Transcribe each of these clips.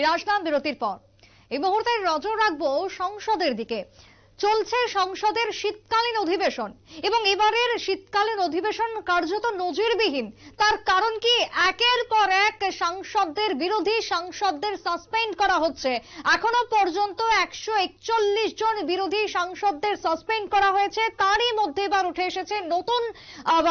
ফিরে আসলাম বিরতির পর। এই মুহূর্তে নজর রাখব সংসদের দিকে। চলছে সংসদের শীতকালীন অধিবেশন। এবং এবারের শীতকালীন অধিবেশন কার্যত নজিরবিহীন। তার কারণ কি? একের পর এক সাংসদদের বিরোধী সাংসদদের সাসপেন্ড করা হচ্ছে। এখনও পর্যন্ত একশো একচল্লিশ জন বিরোধী সাংসদদের সাসপেন্ড করা হয়েছে। তারই মধ্যে এবার উঠে এসেছে নতুন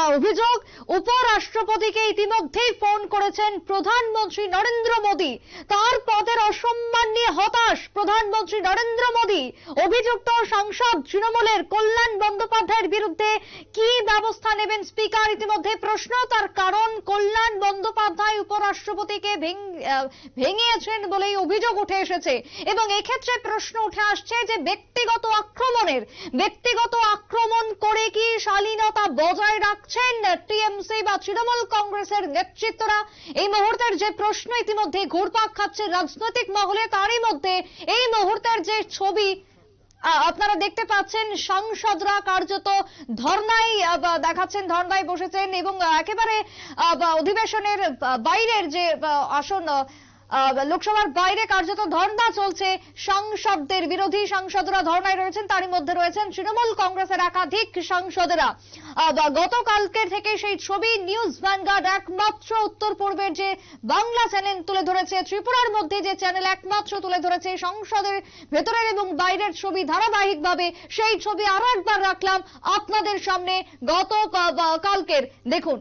অভিযোগ। উপরাষ্ট্রপতিকে ইতিমধ্যেই ফোন করেছেন প্রধানমন্ত্রী নরেন্দ্র মোদী। তার পদের অসম্মান নিয়ে হতাশ প্রধানমন্ত্রী নরেন্দ্র মোদী। অভিযুক্ত সাংসদ তৃণমূলের কল্যাণ বন্দ্যোপাধ্যায়ের বিরুদ্ধে কি ব্যবস্থা নেবেন স্পিকার? ইতিমধ্যে প্রশ্ন তার কারণ কল্যাণ বন্দ্যোপাধ্যায় উপরাষ্ট্রপতিকে ভেং- আহ, ভেঙিয়েছেন বলেই অভিযোগ উঠে এসেছে। এবং এক্ষেত্রে প্রশ্ন উঠে আসছে যে ব্যক্তিগত আক্রমণের ব্যক্তিগত আক্রমণ করে কি শালীনতা বজায় রাখছেন টিএমসি বা তৃণমূল কংগ্রেসের নেতৃত্বরা? এই মুহূর্তের যে প্রশ্ন ইতিমধ্যে ঘুরপাক খাচ্ছে রাজনৈতিক মহলে তারই মধ্যে এই মুহূর্তের যে ছবি আপনারা দেখতে পাচ্ছেন সাংসদরা কার্যত ধর্নায় দেখাচ্ছেন, ধর্নায় বসেছেন এবং একেবারে অধিবেশনের বাইরের যে আসন লোকসভার বাইরে কার্যত ধর্না চলছে। সাংসদদের বিরোধী সাংসদরা ধর্নায় রয়েছেন, তারই মধ্যে রয়েছেন তৃণমূল কংগ্রেসের একাধিক সাংসদেরা। গতকালকে থেকে সেই ছবি নিউজ ভ্যানগার্ড একমাত্র উত্তর পূর্বের যে বাংলা চ্যানেল তুলে ধরেছে, ত্রিপুরার মধ্যে যে চ্যানেল একমাত্র তুলে ধরেছে সংসদের ভেতরের এবং বাইরের ছবি ধারাবাহিকভাবে, সেই ছবি আরও একবার রাখলাম আপনাদের সামনে গত কালকের। দেখুন।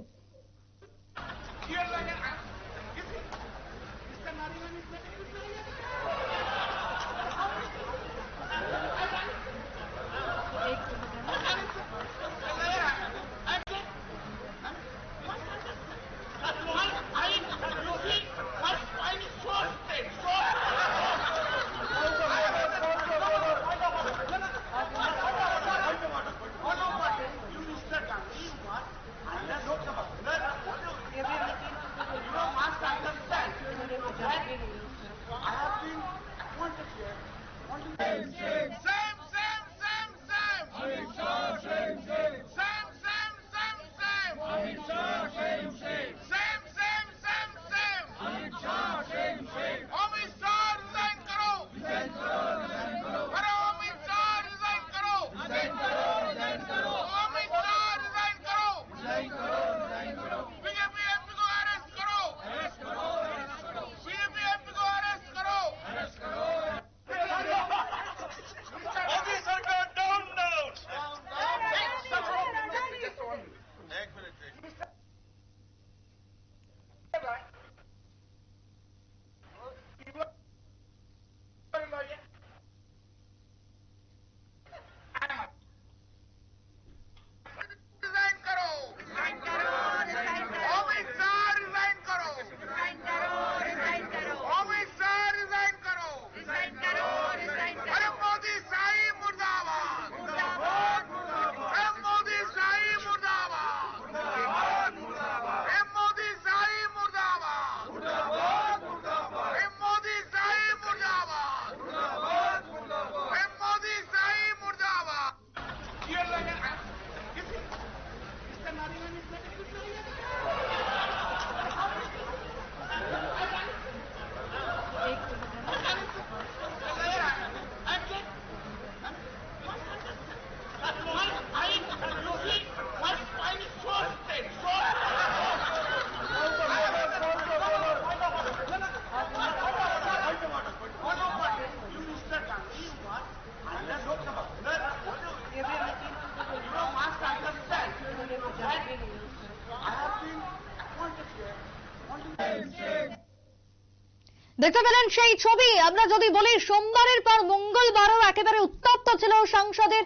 দেখতে পেলেন সেই ছবি। আমরা যদি বলি, সোমবারের পর মঙ্গলবারও একেবারে উত্তপ্ত ছিল সংসদের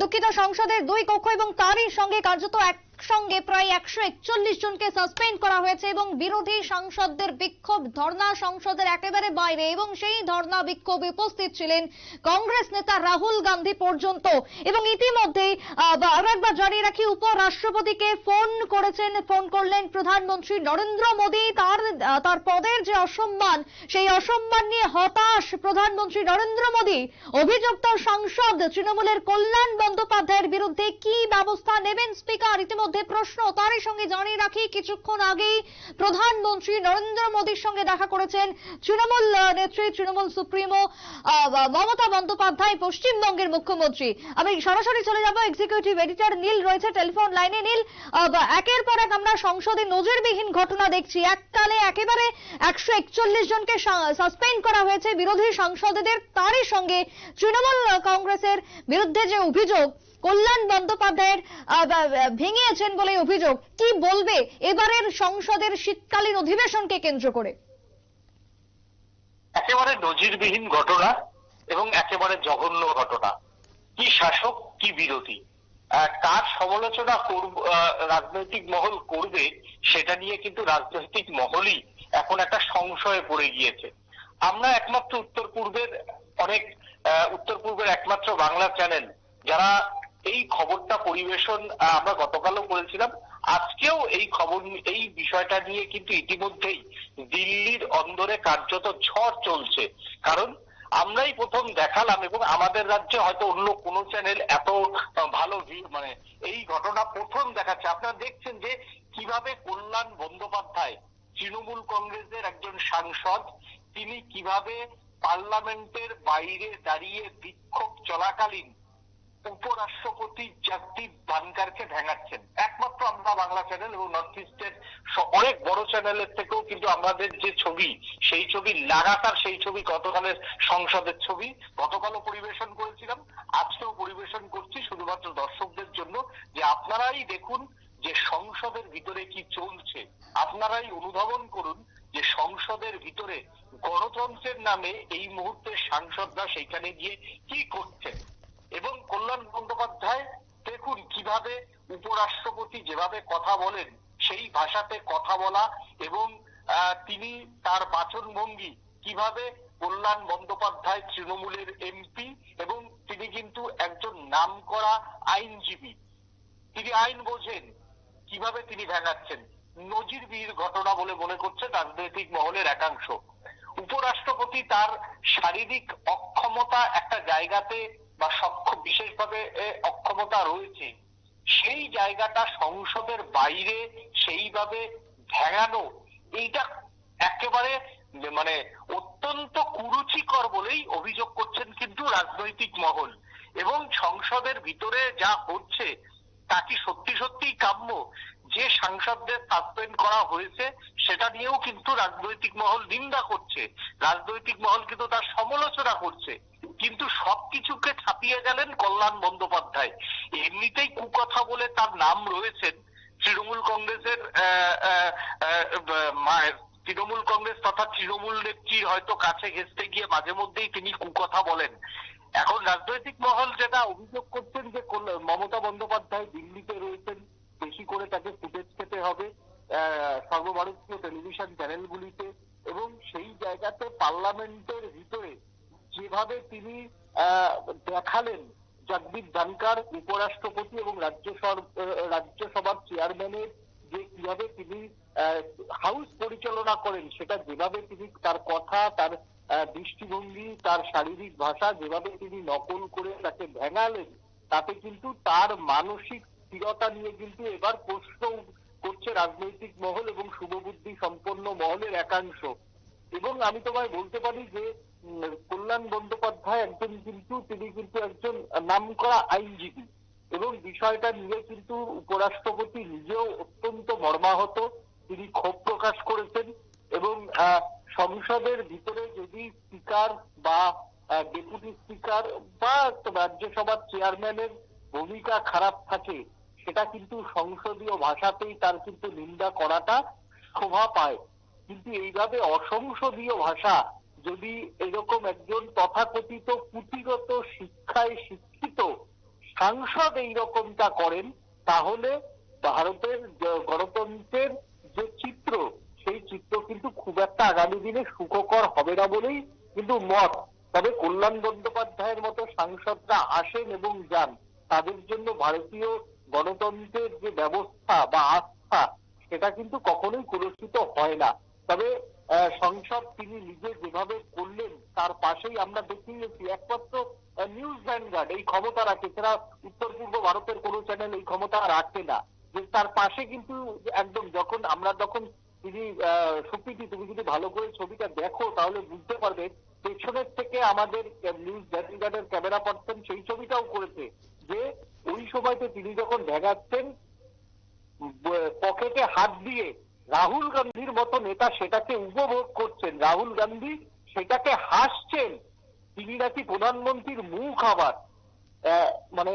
দুঃখিত সংসদের দুই কক্ষ এবং তারই সঙ্গে কার্যত একসঙ্গে প্রায় একশো একচল্লিশ জনকে সাসপেন্ড করা হয়েছে এবং বিরোধী সাংসদদের বিক্ষোভ, ধর্ণা সংসদের একেবারে বাইরে এবং সেই ধর্ণা বিক্ষোভে উপস্থিত ছিলেন কংগ্রেস নেতা রাহুল গান্ধী পর্যন্ত। এবং ইতিমধ্যেই আরও জানিয়ে রাখি, উপরাষ্ট্রপতিকে ফোন করেছেন, ফোন করলেন প্রধানমন্ত্রী নরেন্দ্র মোদী। তার তার পদের অসম্মান, সেই অসম্মান নিয়ে হতাশ প্রধানমন্ত্রী নরেন্দ্র মোদী। অভিযুক্ত সাংসদ তৃণমূলের কল্যাণ বন্দ্যোপাধ্যায়ের বিরুদ্ধে কি ব্যবস্থা নেবেন স্পিকার? ইতিমধ্যে প্রশ্ন তারই সঙ্গে জানিয়ে রাখি, কিছুক্ষণ আগেই প্রধানমন্ত্রী নরেন্দ্র মোদীর সঙ্গে দেখা করেছেন তৃণমূল নেত্রী তৃণমূল সুপ্রিমো মমতা বন্দ্যোপাধ্যায়, পশ্চিমবঙ্গের মুখ্যমন্ত্রী। আমি সরাসরি চলে যাব এক্সিকিউটিভ এডিটর নীল রয়েছে টেলিফোন লাইনে নীল। একের পর এক আমরা সংসদে নজিরবিহীন ঘটনা দেখছি। এককালে একেবারে একশো একচল্লিশ জনকে সাসপেন্ড করা হয়েছে। বিরোধী সাংসদদের তারই সঙ্গে তৃণমূল কংগ্রেসের বিরুদ্ধে যে অভিযোগ, কল্যাণ বন্দ্যোপাধ্যায়ের ভেঙিয়েছেন বলে অভিযোগ, কি বলবে এবারের সংসদের শীতকালীন অধিবেশনকে কেন্দ্র করে? একেবারে নজিরবিহীন ঘটনা এবং একেবারে জঘন্য ঘটনা। কি শাসক, কি বিরোধী? কার সমালোচনা রাজনৈতিক মহল করবে, সেটা নিয়ে কিন্তু রাজনৈতিক মহলই এখন একটা সংশয়ে পড়ে গিয়েছে। আমরা একমাত্র উত্তর পূর্বের অনেক উত্তর পূর্বের একমাত্র বাংলা চ্যানেল, যারা এই খবরটা পরিবেশন আমরা গতকালও করেছিলাম। আজকেও এই খবর, এই বিষয়টা নিয়ে কিন্তু ইতিমধ্যেই দিল্লির অন্দরে কার্যত ঝড় চলছে। কারণ আমরাই প্রথম দেখালাম এবং আমাদের রাজ্যে হয়তো অন্য কোন চ্যানেল এত ভালো মানে এই ঘটনা প্রথম দেখাচ্ছে। আপনারা দেখছেন যে কীভাবে কল্যাণ বন্দ্যোপাধ্যায়, তৃণমূল কংগ্রেসের একজন সাংসদ, তিনি কীভাবে পার্লামেন্টের বাইরে দাঁড়িয়ে বিক্ষোভ চলাকালীন উপরাষ্ট্রপতি জগদীপ ধনকারকে ভেঙাচ্ছেন। একমাত্র আমরা বাংলা চ্যানেল এবং নর্থ ইস্টের অনেক বড় চ্যানেলের থেকেও কিন্তু আমাদের যে ছবি, সেই ছবি লাগাতার সেই ছবি গতকালের সংসদের ছবি, গতকালও পরিবেশন করেছিলাম, আজকেও পরিবেশন করছি শুধুমাত্র দর্শকদের জন্য যে আপনারাই দেখুন যে সংসদের ভিতরে কি চলছে। আপনারাই অনুধাবন করুন যে সংসদের ভিতরে গণতন্ত্রের নামে এই মুহূর্তে সাংসদরা সেইখানে গিয়ে কি করছেন। এবং কল্যাণ বন্দ্যোপাধ্যায়, দেখুন কীভাবে উপরাষ্ট্রপতি যেভাবে কথা বলেন, সেই ভাষাতে কথা বলা এবং তিনি তার বাচন ভঙ্গি কীভাবে কল্যাণ বন্দ্যোপাধ্যায় তৃণমূলের এমপি এবং তিনি কিন্তু একজন নামকরা আইনজীবী। তিনি আইন বোঝেন কীভাবে তিনি ভেঙাচ্ছেন। নজিরবিহীন ঘটনা বলে মনে করছে রাজনৈতিক মহলের একাংশ। উপরাষ্ট্রপতি তার শারীরিক অক্ষমতা একটা জায়গাতে বা বিশেষভাবে অক্ষমতা রয়েছে, সেই জায়গাটা সংসদের বাইরে সেইভাবে ভেঙানো, এইটা একেবারে মানে অত্যন্ত কুরুচিকর বলেই অভিযোগ করছেন কিন্তু রাজনৈতিক মহল। এবং সংসদের ভিতরে যা হচ্ছে, তা কি সত্যি সত্যিই কাম্য? যে সাংসদদের সাসপেন্ড করা হয়েছে, সেটা নিয়েও কিন্তু রাজনৈতিক মহল নিন্দা করছে। রাজনৈতিক মহল কিন্তু তার সমালোচনা করছে। কিন্তু সবকিছুকে ছাপিয়ে গেলেন কল্যাণ বন্দ্যোপাধ্যায়। এমনিতেই কুকথা বলে তার নাম রয়েছেন তৃণমূল কংগ্রেসের তৃণমূল কংগ্রেস তথা তৃণমূল নেত্রীর হয়তো কাছে ঘেঁচতে গিয়ে মাঝে মধ্যেই তিনি কুকথা বলেন। এখন রাজনৈতিক মহল যেটা অভিযোগ করছেন যে মমতা বন্দ্যোপাধ্যায় দিল্লিতে রয়েছেন, বেশি করে তাকে ফুটেজ খেতে হবে সর্বভারতীয় টেলিভিশন চ্যানেলগুলিতে এবং সেই জায়গাতে পার্লামেন্টের যেভাবে তিনি দেখালেন জগদীপ ধনকার উপরাষ্ট্রপতি এবং রাজ্য রাজ্যসভার চেয়ারম্যানের যে কীভাবে তিনি হাউস পরিচালনা করেন সেটা যেভাবে তিনি তার কথা, তার দৃষ্টিভঙ্গি, তার শারীরিক ভাষা যেভাবে তিনি নকল করে তাকে ভেঙালেন, তাতে কিন্তু তার মানসিক স্থিরতা নিয়ে কিন্তু এবার প্রশ্ন করছে রাজনৈতিক মহল এবং শুভবুদ্ধি সম্পন্ন মহলের একাংশ। এবং আমি তোমায় বলতে পারি যে কল্যাণ বন্দ্যোপাধ্যায় একজন কিন্তু তিনি কিন্তু একজন নামকরা আইনজীবী। এবং বিষয়টা নিয়ে কিন্তু উপরাষ্ট্রপতি নিজেও অত্যন্ত মর্মাহত। তিনি ক্ষোভ প্রকাশ করেছেন এবং সংসদের ভিতরে যদি স্পিকার বা ডেপুটি স্পিকার বা রাজ্যসভার চেয়ারম্যানের ভূমিকা খারাপ থাকে, সেটা কিন্তু সংসদীয় ভাষাতেই তার কিন্তু নিন্দা করাটা শোভা পায়। কিন্তু এইভাবে অসংসদীয় ভাষা যদি এরকম একজন তথাকথিত পুঁথিগত শিক্ষায় শিক্ষিত সাংসদ এইরকমটা করেন, তাহলে ভারতের গণতন্ত্রের যে চিত্র, সেই চিত্র কিন্তু খুব একটা আগামী দিনে সুখকর হবে না বলেই কিন্তু মত। তবে কল্যাণ বন্দ্যোপাধ্যায়ের মতো সাংসদরা আসেন এবং যান, তাদের জন্য ভারতীয় গণতন্ত্রের যে ব্যবস্থা বা আস্থা, সেটা কিন্তু কখনোই কুলসিত হয় না। তবে সংসদ তিনি নিজে যেভাবে করলেন, তার পাশেই আমরা দেখিয়েছি একমাত্র নিউজ ভ্যানগার্ড এই ক্ষমতা রাখে। এছাড়া উত্তর পূর্ব ভারতের কোনো চ্যানেল এই ক্ষমতা রাখে না। যে তার পাশে কিন্তু একদম যখন আমরা যখন তিনি সুপ্রীতি, তুমি যদি ভালো করে ছবিটা দেখো, তাহলে বুঝতে পারবে পেছনের থেকে আমাদের নিউজ জাতিগার্ডের ক্যামেরা পার্সন সেই ছবিটাও করেছে। যে ওই সময়তে তিনি যখন দেখাচ্ছেন পকেটে হাত দিয়ে রাহুল গান্ধীর মতো নেতা সেটাকে উপভোগ করছেন। রাহুল গান্ধী সেটাকে হাসছেন। তিনি নাকি প্রধানমন্ত্রীর মুখ আবার। মানে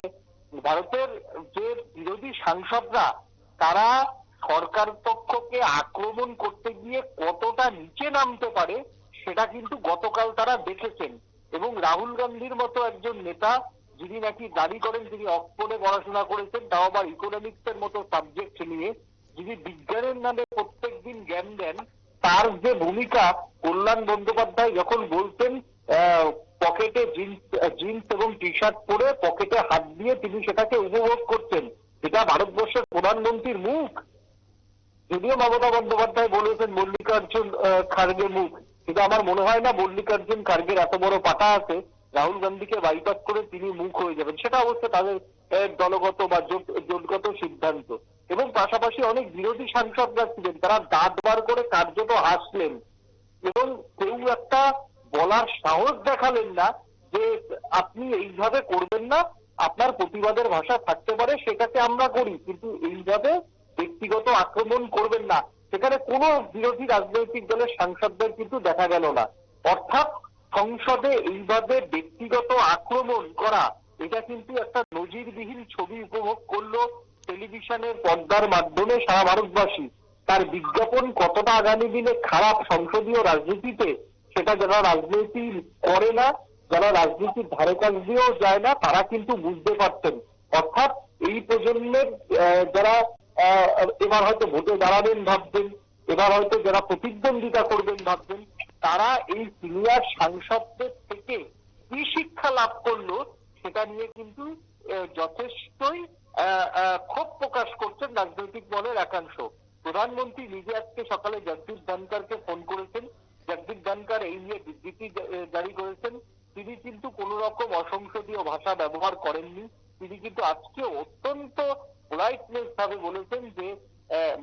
ভারতের যে বিরোধী সাংসদরা, তারা সরকার পক্ষকে আক্রমণ করতে গিয়ে কতটা নিচে নামতে পারে, সেটা কিন্তু গতকাল তারা দেখেছেন। এবং রাহুল গান্ধীর মতো একজন নেতা, যিনি নাকি দাবি করেন তিনি অক্সফোর্ডে পড়াশোনা করেছেন, তাও আবার ইকোনমিক্স এর মতো সাবজেক্ট নিয়ে। যিনি বিজ্ঞানের নামে প্রত্যেক দিন জ্ঞান দেন, তার যে ভূমিকা, কল্যাণ বন্দ্যোপাধ্যায় যখন বলতেন পকেটে জিন্স জিন্স এবং টি শার্ট পরে পকেটে হাত দিয়ে তিনি সেটাকে উপভোগ করতেন। এটা ভারতবর্ষের প্রধানমন্ত্রীর মুখ। যদিও মমতা বন্দ্যোপাধ্যায় বলেছেন, মল্লিকার্জুন খার্গে মুখ। কিন্তু আমার মনে হয় না মল্লিকার্জুন খার্গের এত বড় পাতা আছে। রাহুল গান্ধীকে বাইপাস করে তিনি মুখ হয়ে যাবেন। সেটা অবশ্য তাদের দলগত বা জোটগত সিদ্ধান্ত। এবং পাশাপাশি অনেক বিরোধী সাংসদরা ছিলেন, তারা দাঁত বার করে কার্যত হাসলেন। এবং কেউ একটা বলার সাহস দেখালেন না যে আপনি এইভাবে করবেন না, আপনার প্রতিবাদের ভাষা থাকতে পারে, সেটাকে আমরা করি, কিন্তু এইভাবে ব্যক্তিগত আক্রমণ করবেন না। সেখানে কোনো বিরোধী রাজনৈতিক দলের সাংসদদের কিন্তু দেখা গেল না। অর্থাৎ সংসদে এইভাবে ব্যক্তিগত আক্রমণ করা, এটা কিন্তু একটা নজিরবিহীন ছবি উপভোগ করল টেলিভিশনের পর্দার মাধ্যমে সারা ভারতবাসী তার বিজ্ঞাপন কতটা আগামী দিনে খারাপ সংসদীয় রাজনীতিতে, সেটা যারা রাজনীতি করে না, যারা রাজনীতির ধারে কাছ দিয়েও যায় না, তারা কিন্তু বুঝতে পারতেন। অর্থাৎ এই প্রজন্মের যারা এবার হয়তো ভোটে দাঁড়াবেন ভাবছেন, এবার হয়তো যারা প্রতিদ্বন্দ্বিতা করবেন ভাবছেন, তারা এই সিনিয়র সাংসদদের থেকে কি শিক্ষা লাভ করল, সেটা নিয়ে কিন্তু যথেষ্টই ক্ষোভ প্রকাশ করছেন রাজনৈতিক দলের একাংশ। প্রধানমন্ত্রী নিজে আজকে সকালে জগদীপ ধনকরকে ফোন করেছেন। জগদীপ ধনকর এই নিয়ে বিবৃতি জারি করেছেন। তিনি কিন্তু কোন রকম অসংসদীয় ভাষা ব্যবহার করেননি। তিনি কিন্তু আজকে অত্যন্ত পোলাইটনেস ভাবে বলেছেন যে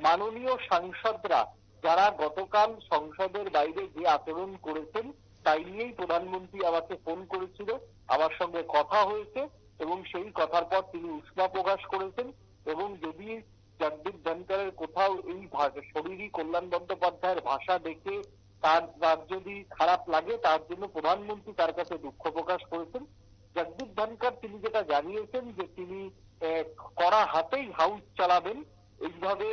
মাননীয় সাংসদরা যারা গতকাল সংসদের বাইরে যে আচরণ করেছেন, তাই নিয়েই প্রধানমন্ত্রী আমাকে ফোন করেছিল। আমার সঙ্গে কথা হয়েছে। এবং সেই কথার পর তিনি উষ্মা প্রকাশ করেছেন এবং যদি জগদীপ ধনকরের কোথাও এই শরীরী কল্যাণ বন্দ্যোপাধ্যায়ের ভাষা দেখে তার তার যদি খারাপ লাগে, তার জন্য প্রধানমন্ত্রী তার কাছে দুঃখ প্রকাশ করেছেন। জগদীপ ধনকর তিনি যেটা জানিয়েছেন যে তিনি কড়া হাতেই হাউস চালাবেন। এইভাবে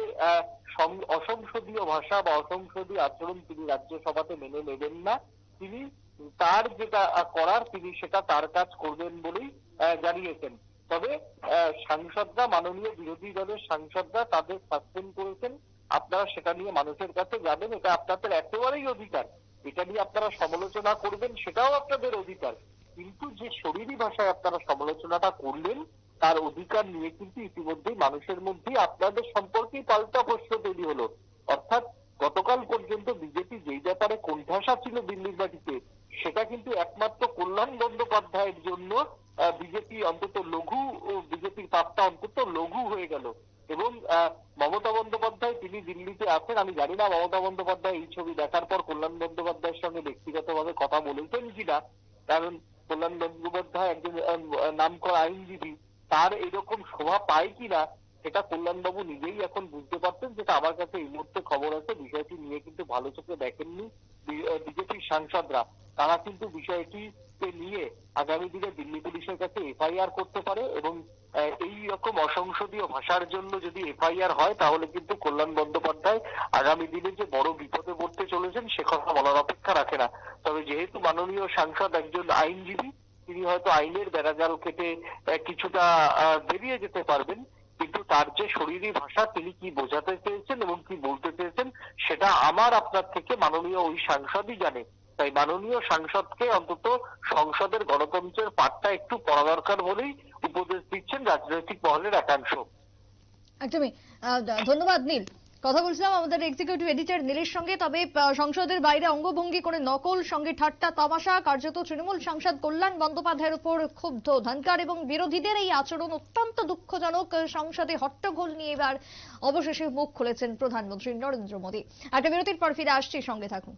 অসংসদীয় ভাষা বা অসংসদীয় আচরণ তিনি রাজ্যসভাতে মেনে নেবেন না। তিনি তার যেটা, করার তিনি সেটা তার কাজ করবেন বলেই জানিয়েছেন। তবে সাংসদরা, মাননীয় বিরোধী দলের সাংসদরা তাদের সাসপেন্ড করেছেন। আপনারা সেটা নিয়ে মানুষের কাছে যাবেন, এটা আপনাদের একেবারেই অধিকার। এটা নিয়ে আপনারা সমালোচনা করবেন, সেটাও আপনাদের অধিকার। কিন্তু যে শরীরী ভাষায় আপনারা সমালোচনাটা করলেন, তার অধিকার নিয়ে কিন্তু ইতিমধ্যেই মানুষের মধ্যে আপনাদের সম্পর্কেই পাল্টা প্রশ্ন তৈরি হলো। অর্থাৎ গতকাল পর্যন্ত বিজেপি যেই ব্যাপারে কোণঠাসা ছিল দিল্লির মাটিতে সেটা কিন্তু একমাত্র কল্যাণ বন্দ্যোপাধ্যায়ের জন্য বিজেপি অন্তত লঘু বিজেপির পাপটা অন্তত লঘু হয়ে গেল। এবং মমতা বন্দ্যোপাধ্যায় তিনি দিল্লিতে আছেন, আমি জানি না মমতা বন্দ্যোপাধ্যায় এই ছবি দেখার পর কল্যাণ বন্দ্যোপাধ্যায়ের সঙ্গে ব্যক্তিগতভাবে কথা বলেছেন কিনা, কারণ কল্যাণ বন্দ্যোপাধ্যায় একজন নাম করা আইনজীবী, তার এরকম শোভা পায় কিনা সেটা কল্যাণবাবু নিজেই এখন বুঝতে পারছেন যেটা আমার কাছে এই মুহূর্তে খবর আছে। বিষয়টি নিয়ে কিন্তু ভালো চোখে দেখেননি বিজেপির সাংসদরা। তারা কিন্তু বিষয়টিকে নিয়ে আগামী দিনে দিল্লি পুলিশের কাছে এফআইআর করতে পারে এবং এই রকম অসংসদীয় ভাষার জন্য যদি এফআইআর হয়, তাহলে কিন্তু কল্যাণ বন্দ্যোপাধ্যায় আগামী দিনে যে বড় বিপদে পড়তে চলেছেন, সে কথা বলার অপেক্ষা রাখে না। তবে যেহেতু মাননীয় সাংসদ একজন আইনজীবী, তিনি হয়তো আইনের বেড়াজাল কেটে কিছুটা বেরিয়ে যেতে পারবেন। কিন্তু তার যে শরীরী ভাষা তিনি কি বোঝাতে চেয়েছেন এবং কি বলতে চেয়েছেন, সেটা আমার আপনার থেকে মাননীয় ওই সাংসদই জানে। তাই মাননীয় সাংসদকে অন্তত সংসদের গণতন্ত্রের পাঠটা একটু পড়া দরকার বলেই উপদেশ দিচ্ছেন রাজনৈতিক মহলের একাংশ। একদমই। ধন্যবাদ নীল। কথা বলছিলাম আমাদের এক্সিকিউটিভ এডিটর নীলের সঙ্গে। তবে সংসদের বাইরে অঙ্গভঙ্গি করে নকল, সঙ্গে ঠাট্টা, তামাশা, কার্যত তৃণমূল সাংসদ কল্যাণ বন্দ্যোপাধ্যায়ের উপর ক্ষুব্ধ ধনকার এবং বিরোধীদের এই আচরণ অত্যন্ত দুঃখজনক। সংসদে হট্টগোল নিয়ে এবার অবশেষে মুখ খুলেছেন প্রধানমন্ত্রী নরেন্দ্র মোদী। একটা বিরতির পর ফিরে আসছি, সঙ্গে থাকুন।